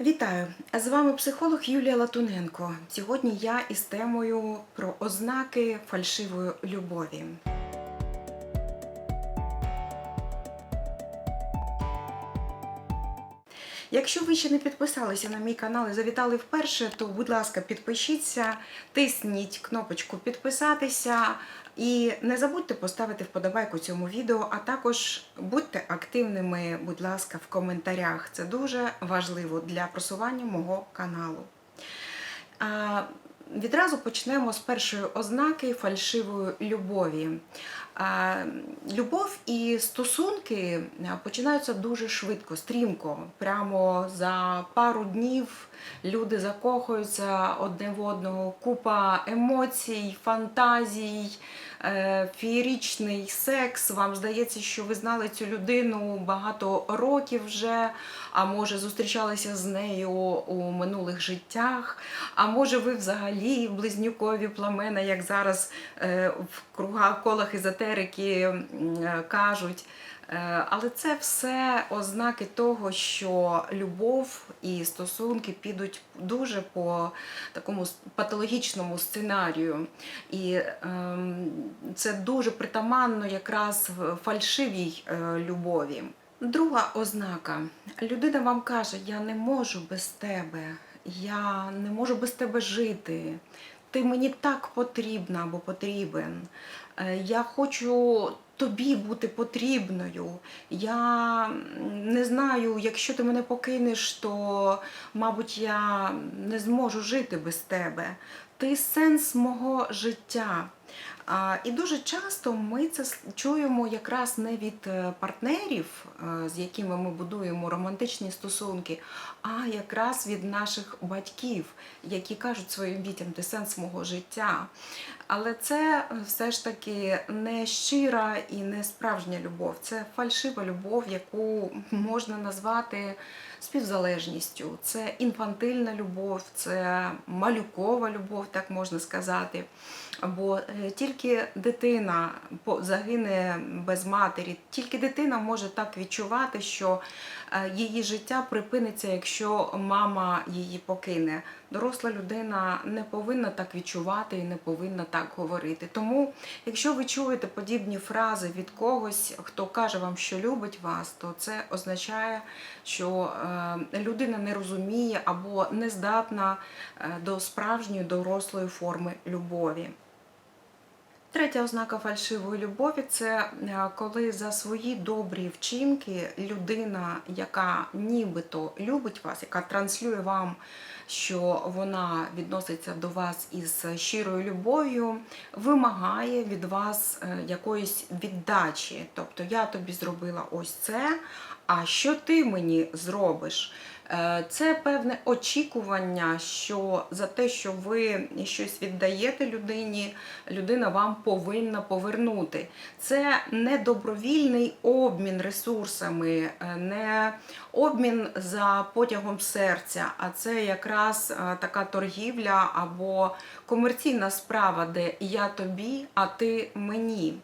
Вітаю! З вами психолог Юлія Латуненко. Сьогодні я із темою про ознаки фальшивої любові. Якщо ви ще не підписалися на мій канал і завітали вперше, то будь ласка, підпишіться, тисніть кнопочку підписатися і не забудьте поставити вподобайку цьому відео, а також будьте активними, будь ласка, в коментарях. Це дуже важливо для просування мого каналу. Відразу почнемо з першої ознаки фальшивої любові. Любов і стосунки починаються дуже швидко, стрімко. Прямо за пару днів люди закохуються одне в одного, купа емоцій, фантазій, е, феєричний секс. Вам здається, що ви знали цю людину багато років вже, а може зустрічалися з нею у минулих життях, а може ви взагалі близнюкові пламена, як зараз е, в кругах колах езотерики е, кажуть. Е, Але це все ознаки того, що любов і стосунки підуть дуже по такому патологічному сценарію. І ем, це дуже притаманно якраз фальшивій любові. Друга ознака. Людина вам каже, я не можу без тебе, я не можу без тебе жити. Ти мені так потрібна або потрібен. Е, Я хочу тобі бути потрібною. Я не знаю, якщо ти мене покинеш, то, мабуть, я не зможу жити без тебе. Ти сенс мого життя. І дуже часто ми це чуємо якраз не від е, партнерів, е, з якими ми будуємо романтичні стосунки, а якраз від наших батьків, які кажуть своїм дітям ти сенс мого життя. Але це е, все ж таки не щира і не справжня любов. Це фальшива любов, яку можна назвати співзалежністю. Це інфантильна любов, це малюкова любов, так можна сказати. Бо е, тільки дитина загине без матері, тільки дитина може так відчувати, що е, її життя припиниться, якщо мама її покине. Доросла людина не повинна так відчувати і не повинна так говорити. Тому, якщо ви чуєте подібні фрази від когось, хто каже вам, що любить вас, то це означає, що е, людина не розуміє або не здатна до справжньої дорослої форми любові. Третя ознака фальшивої любові це е, коли за свої добрі вчинки людина, яка нібито любить вас, яка транслює вам, що вона відноситься до вас із щирою любов'ю, вимагає від вас е, якоїсь віддачі. Тобто я тобі зробила ось це, а що ти мені зробиш? Е, Це певне очікування, що за те, що ви щось віддаєте людині, людина вам повинна повернути. Це не добровільний обмін ресурсами, е, не обмін за потягом серця, а це якраз е, така торгівля або комерційна справа, де я тобі, а ти мені.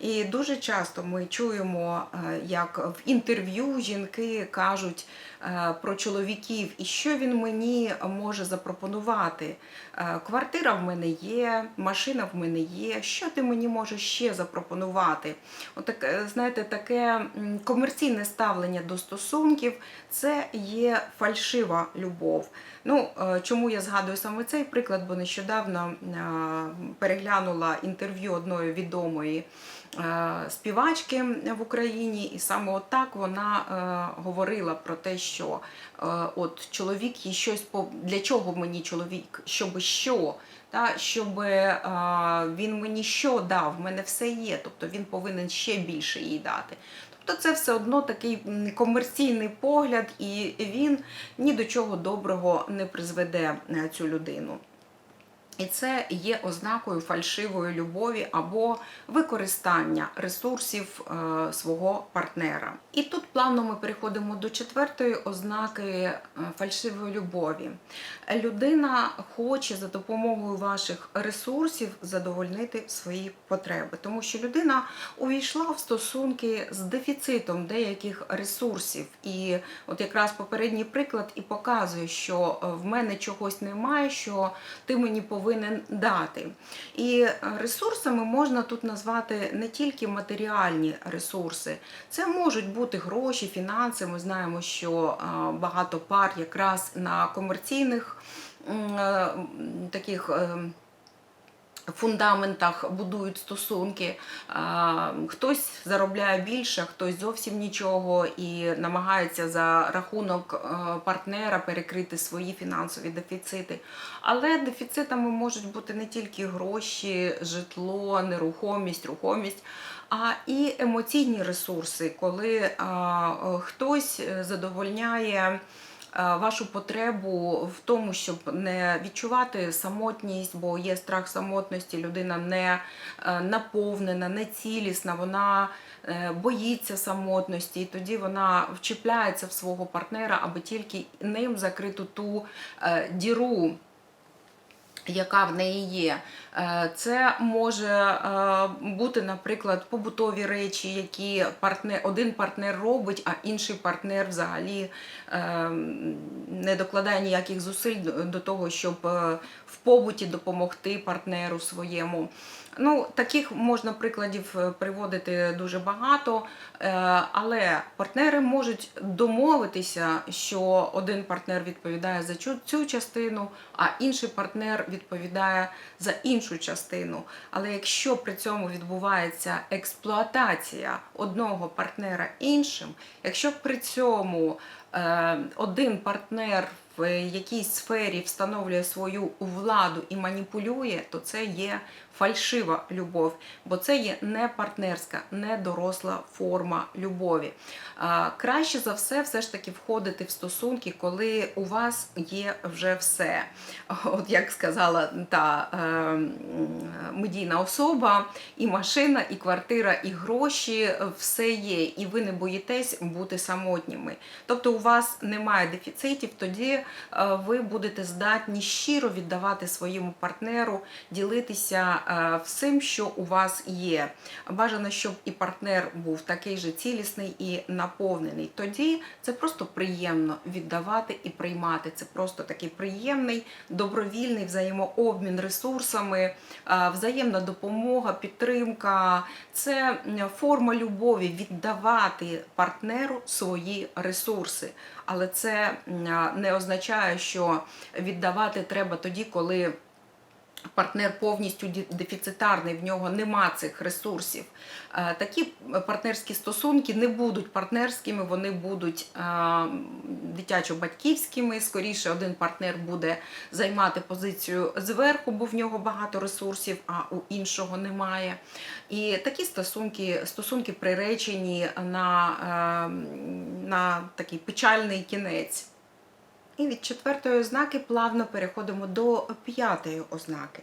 І дуже часто ми чуємо, е, як в інтерв'ю жінки кажуть е, про чоловіків, і що він мені може запропонувати. Е, Квартира в мене є, машина в мене є. Що ти мені можеш ще запропонувати? Отак, знаєте, таке комерційне ставлення до стосунків це є фальшива любов. Ну, е, чому я згадую саме цей приклад? Бо нещодавно е, переглянула інтерв'ю одної відомої е, співачки в Україні, і саме отак вона говорила про те, що от чоловік їй щось для чого мені чоловік, щоб що. Та, щоб е, він мені що дав, в мене все є, тобто він повинен ще більше їй дати. Тобто це все одно такий комерційний погляд, і він ні до чого доброго не призведе е, цю людину. І це є ознакою фальшивої любові або використання ресурсів е, свого партнера. І тут плавно ми переходимо до четвертої ознаки е, фальшивої любові. Людина хоче за допомогою ваших ресурсів задовольнити свої потреби, тому що людина увійшла в стосунки з дефіцитом деяких ресурсів. І от якраз попередній приклад і показує, що е, в мене чогось немає, що ти мені повинен дати. І ресурсами можна тут назвати не тільки матеріальні ресурси, це можуть бути гроші, фінанси. Ми знаємо, що е, багато пар якраз на комерційних е, таких. Фундаментах будують стосунки. Хтось заробляє більше, хтось зовсім нічого і намагається за рахунок е, партнера перекрити свої фінансові дефіцити. Але дефіцитами можуть бути не тільки гроші, житло, нерухомість, рухомість. А і емоційні ресурси, коли е, хтось задовольняє е, вашу потребу в тому, щоб не відчувати самотність, бо є страх самотності, людина не е, наповнена, не цілісна, вона е, боїться самотності, і тоді вона вчіпляється в свого партнера, аби тільки ним закрити ту е, діру яка в неї є. Е, Це може е, бути, наприклад, побутові речі, які партнер, один партнер робить, а інший партнер взагалі е, не докладає ніяких зусиль до- того, щоб в побуті допомогти партнеру своєму. Ну, таких можна прикладів е, приводити дуже багато, е, але партнери можуть домовитися, що один партнер відповідає за цю, частину, а інший партнер відповідає за іншу частину. Але якщо при цьому відбувається експлуатація одного партнера іншим, якщо при цьому е, один партнер в якійсь сфері встановлює свою владу і маніпулює, то це є фальшива любов, бо це є не партнерська, не доросла форма любові. Краще за все, все ж таки входити в стосунки, коли у вас є вже все. От як сказала та е, медійна особа, і машина, і квартира, і гроші, все є, і ви не боїтесь бути самотніми. Тобто у вас немає дефіцитів, тоді ви будете здатні щиро віддавати своєму партнеру, ділитися е, всім, що у вас є. Бажано, щоб і партнер був такий же цілісний і наповнений. Тоді це просто приємно віддавати і приймати. Це просто такий приємний, добровільний взаємообмін ресурсами, е, взаємна допомога, підтримка. Це форма любові віддавати партнеру свої ресурси. Але це не означає, що віддавати треба тоді, коли партнер повністю дефіцитарний, в нього нема цих ресурсів. Е, Такі партнерські стосунки не будуть партнерськими, вони будуть е, дитячо-батьківськими. Скоріше, один партнер буде займати позицію зверху, бо в нього багато ресурсів, а у іншого немає. І такі стосунки, стосунки приречені на, е, на такий печальний кінець. І від четвертої ознаки плавно переходимо до п'ятої ознаки.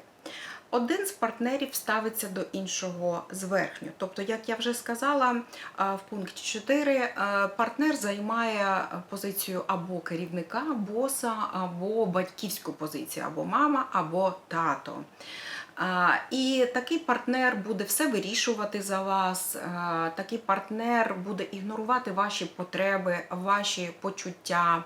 Один з партнерів ставиться до іншого зверхню. Тобто, як я вже сказала, в пункті 4 партнер займає позицію або керівника, боса, або батьківську позицію, або мама, або тато. І такий партнер буде все вирішувати за вас, такий партнер буде ігнорувати ваші потреби, ваші почуття.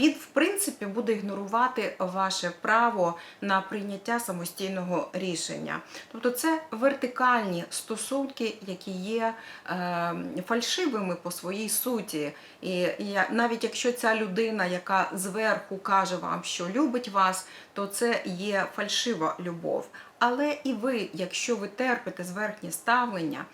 Він, в принципі, буде ігнорувати ваше право на прийняття самостійного рішення. Тобто це вертикальні стосунки, які є е, фальшивими по своїй суті. І навіть якщо ця людина, яка зверху каже вам, що любить вас, то це є фальшива любов. Але і ви, якщо ви терпите зверхнє ставлення,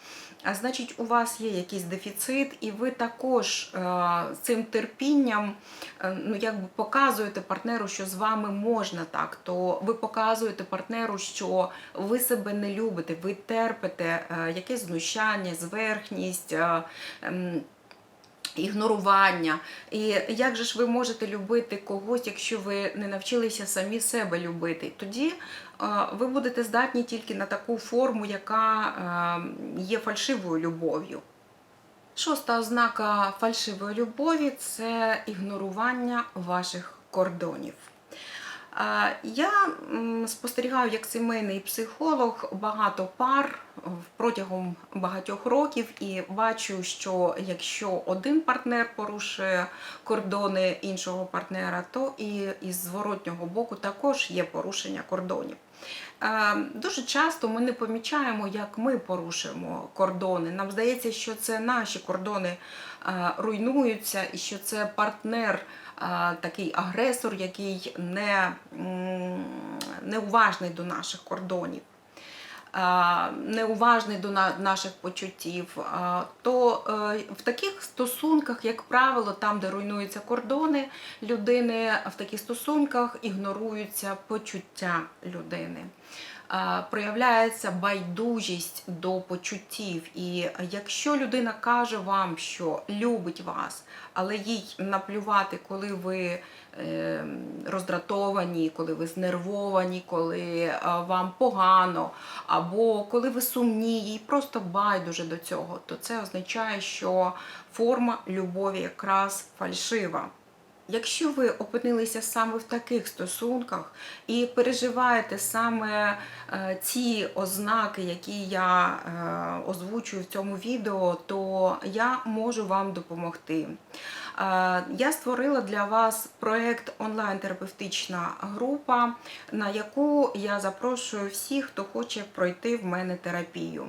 а значить, у вас є якийсь дефіцит, і ви також е, цим терпінням е, ну, якби показуєте партнеру, що з вами можна так, то ви показуєте партнеру, що ви себе не любите, ви терпите е, якесь знущання, зверхність. Ігнорування. І як же ж ви можете любити когось, якщо ви не навчилися самі себе любити? Тоді е, ви будете здатні тільки на таку форму, яка е, є фальшивою любов'ю. Шоста ознака фальшивої любові це ігнорування ваших кордонів. Я спостерігаю як сімейний психолог багато пар протягом багатьох років і бачу, що якщо один партнер порушує кордони іншого партнера, то і із зворотнього боку також є порушення кордонів. Е, Дуже часто ми не помічаємо, як ми порушуємо кордони. Нам здається, що це наші кордони е, руйнуються, і що це партнер такий агресор, який не, м, неуважний до наших кордонів. Е, Неуважний до наших почуттів, е, то е, в таких стосунках, як правило, там, де руйнуються кордони людини, в таких стосунках ігноруються почуття людини. Проявляється байдужість до почуттів. І якщо людина каже вам, що любить вас, але їй наплювати, коли ви роздратовані, коли ви знервовані, коли е, вам погано, або коли ви сумні, їй просто байдуже до цього, то це означає, що форма любові якраз фальшива. Якщо ви опинилися саме в таких стосунках і переживаєте саме е, ці ознаки, які я е, озвучую в цьому відео, то я можу вам допомогти. Я створила для вас проект онлайн-терапевтична група, на яку я запрошую всіх, хто хоче пройти в мене терапію.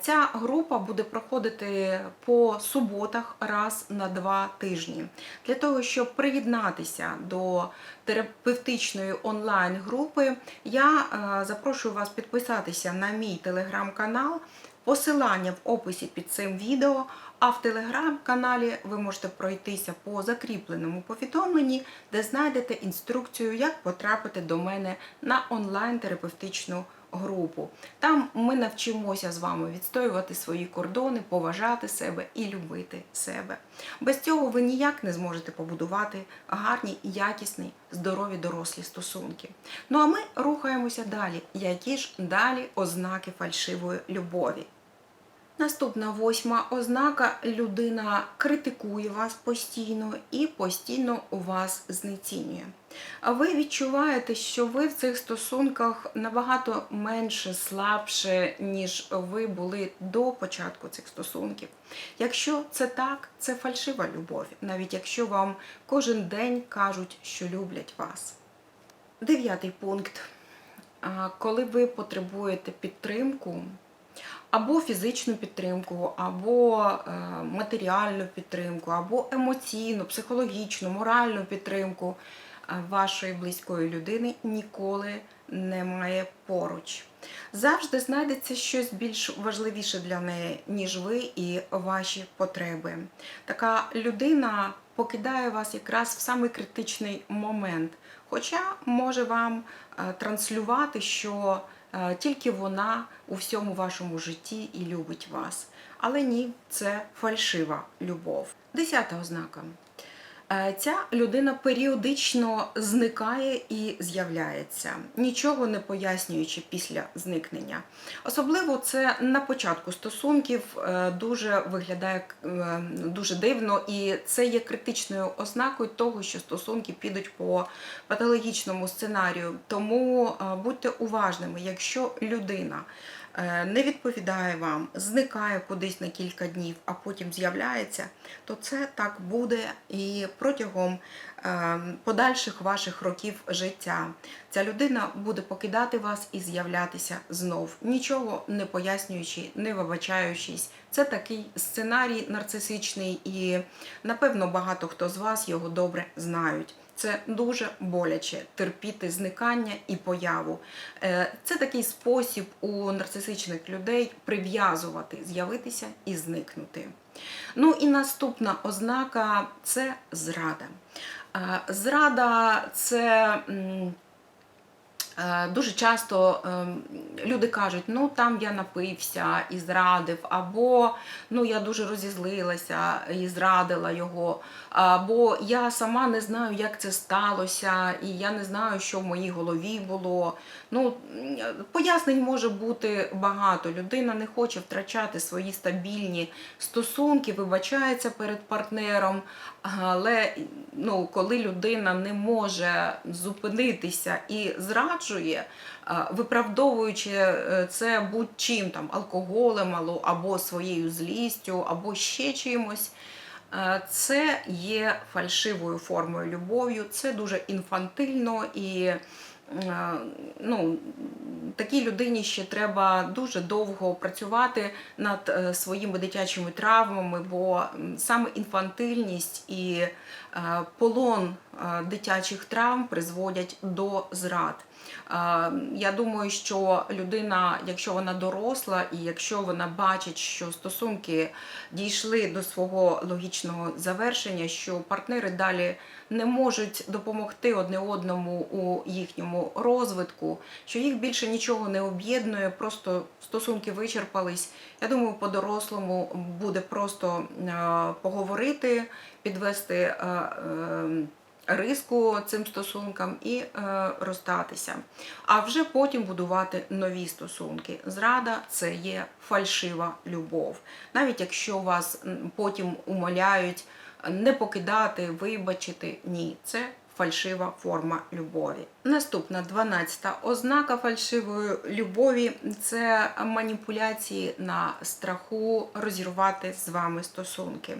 Ця група буде проходити по суботах раз на два тижні. Для того, щоб приєднатися до терапевтичної онлайн-групи, я запрошую вас підписатися на мій телеграм-канал. Посилання в описі під цим відео, а в телеграм-каналі ви можете пройтися по закріпленому повідомленні, де знайдете інструкцію, як потрапити до мене на онлайн-терапевтичну групу. Там ми навчимося з вами відстоювати свої кордони, поважати себе і любити себе. Без цього ви ніяк не зможете побудувати гарні, якісні, здорові дорослі стосунки. Ну а ми рухаємося далі. Які ж далі ознаки фальшивої любові? Наступна восьма ознака людина критикує вас постійно і постійно у вас знецінює. А ви відчуваєте, що ви в цих стосунках набагато менше, слабше, ніж ви були до початку цих стосунків. Якщо це так, це фальшива любов, навіть якщо вам кожен день кажуть, що люблять вас. Дев'ятий пункт. Коли ви потребуєте підтримку, або фізичну підтримку, або е, матеріальну підтримку, або емоційну, психологічну, моральну підтримку е, вашої близької людини ніколи немає поруч. Завжди знайдеться щось більш важливіше для неї, ніж ви і ваші потреби. Така людина покидає вас якраз в самий критичний момент, хоча може вам е, транслювати, що тільки вона у всьому вашому житті і любить вас. Але ні, це фальшива любов. Десята ознака. Е, Ця людина періодично зникає і з'являється, нічого не пояснюючи після зникнення. Особливо це на початку стосунків е, дуже виглядає е, дуже дивно, і це є критичною ознакою того, що стосунки підуть по патологічному сценарію. Тому будьте уважними, якщо людина не відповідає вам, зникає кудись на кілька днів, а потім з'являється, то це так буде і протягом е, подальших ваших років життя. Ця людина буде покидати вас і з'являтися знов, нічого не пояснюючи, не вибачаючись. Це такий сценарій нарцисичний, і напевно багато хто з вас його добре знають. Це дуже боляче терпіти зникання і появу. Е, Це такий спосіб у нарцисичних людей прив'язувати, з'явитися і зникнути. Ну і наступна ознака це зрада. Е, Зрада це Дуже часто ем, люди кажуть, ну там я напився і зрадив, або ну я дуже розізлилася і зрадила його, або я сама не знаю, як це сталося, і я не знаю, що в моїй голові було. Ну, пояснень може бути багато. Людина не хоче втрачати свої стабільні стосунки, вибачається перед партнером. Але ну, коли людина не може зупинитися і зраджує, виправдовуючи е, це будь-чим там алкоголем або- своєю злістю, або ще чимось. Е, Це є фальшивою формою любов'ю, це дуже інфантильно і ну, такій людині ще треба дуже довго працювати над е, своїми дитячими травмами, бо саме інфантильність і е, полон е, дитячих травм призводять до зрад. Е, Я думаю, що людина, якщо вона доросла, і якщо вона бачить, що стосунки дійшли до свого логічного завершення, що партнери далі не можуть допомогти одне одному у їхньому розвитку, що їх більше нічого не об'єднує, просто стосунки вичерпались. Я думаю, по-дорослому буде просто е, поговорити, підвести. е, е, риску цим стосункам і розстатися, а вже потім будувати нові стосунки. Зрада це є фальшива любов. Навіть якщо вас потім умоляють не покидати, вибачити, ні, це фальшива форма любові. Наступна 12-та ознака фальшивої любові це маніпуляції на страху розірвати з вами стосунки.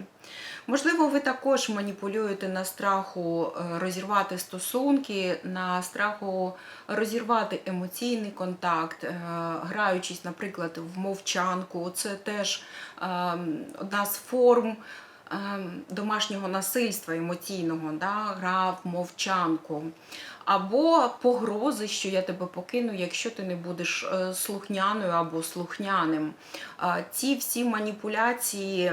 Можливо, ви також маніпулюєте на страху е, розірвати стосунки, на страху розірвати емоційний контакт, е, граючись, наприклад, в мовчанку. Це теж е, одна з форм домашнього насильства емоційного, да? грав, мовчанку. Або погрози, що я тебе покину, якщо ти не будеш е, слухняною або слухняним. Ці всі маніпуляції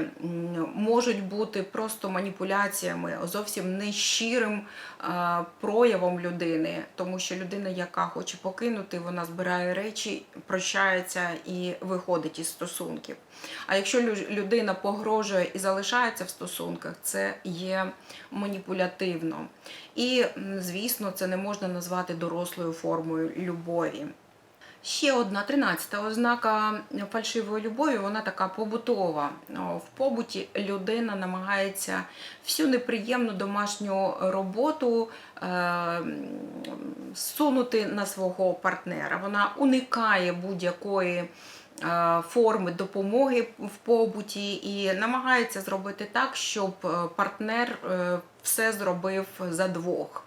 можуть бути просто маніпуляціями, зовсім не щирим е, проявом людини, тому що людина, яка хоче покинути, вона збирає речі, прощається і виходить із стосунків. А якщо людина погрожує і залишається в стосунках, це є маніпулятивно. І, звісно, це не можна назвати дорослою формою любові. Ще одна тринадцята ознака фальшивої любові, вона така побутова. В побуті людина намагається всю неприємну домашню роботу е, сунути на свого партнера. Вона уникає будь-якої форми допомоги в побуті і намагається зробити так, щоб е, партнер е, все зробив за двох.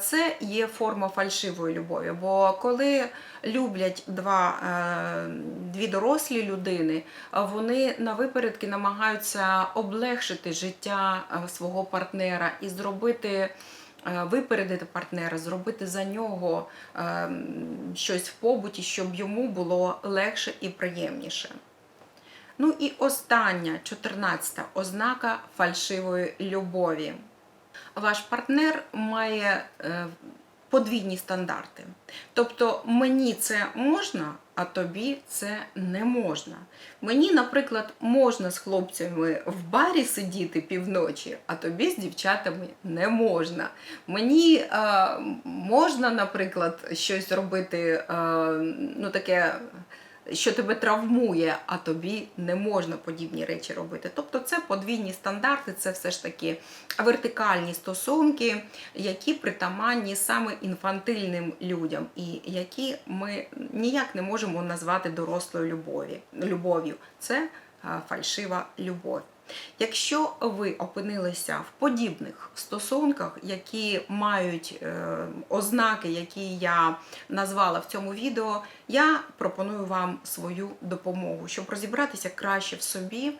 Це є форма фальшивої любові. Бо коли люблять два, е, дві дорослі людини, вони на випередки намагаються облегшити життя е, свого партнера і зробити. Е, Випередити партнера, зробити за нього е, щось в побуті, щоб йому було легше і приємніше. Ну і остання, 14 ознака фальшивої любові. Ваш партнер має е, подвійні стандарти. Тобто мені це можна, а тобі це не можна. Мені, наприклад, можна з хлопцями в барі сидіти півночі, а тобі з дівчатами не можна. Мені е, можна, наприклад, щось робити, е, ну таке що тебе травмує, а тобі не можна подібні речі робити. Тобто це подвійні стандарти, це все ж таки вертикальні стосунки, які притаманні саме інфантильним людям, і які ми ніяк не можемо назвати дорослою любові, любов'ю. Це фальшива любов. Якщо ви опинилися в подібних стосунках, які мають е, ознаки, які я назвала в цьому відео, я пропоную вам свою допомогу. Щоб розібратися краще в собі, е,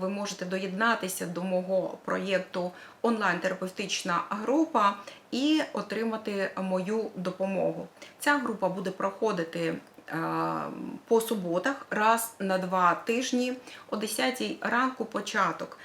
ви можете доєднатися до мого проєкту онлайн-терапевтична група і отримати мою допомогу. Ця група буде проходити по суботах, раз на два тижні о 10 ранку початок.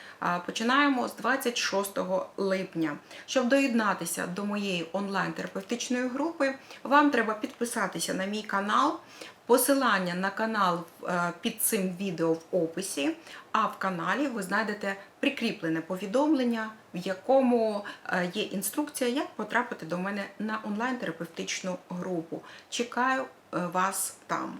Починаємо з 26 липня. Щоб доєднатися до моєї онлайн-терапевтичної групи, вам треба підписатися на мій канал. Посилання на канал е, під цим відео в описі, а в каналі ви знайдете прикріплене повідомлення, в якому е, є інструкція, як потрапити до мене на онлайн-терапевтичну групу. Чекаю е, вас там.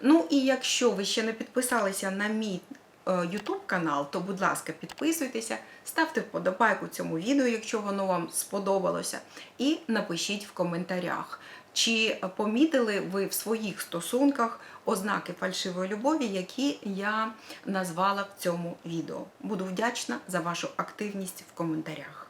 Ну і якщо ви ще не підписалися на мій е, YouTube канал, то будь ласка, підписуйтеся, ставте вподобайку цьому відео, якщо воно вам сподобалося, і напишіть в коментарях, чи помітили ви в своїх стосунках ознаки фальшивої любові, які я назвала в цьому відео. Буду вдячна за вашу активність в коментарях.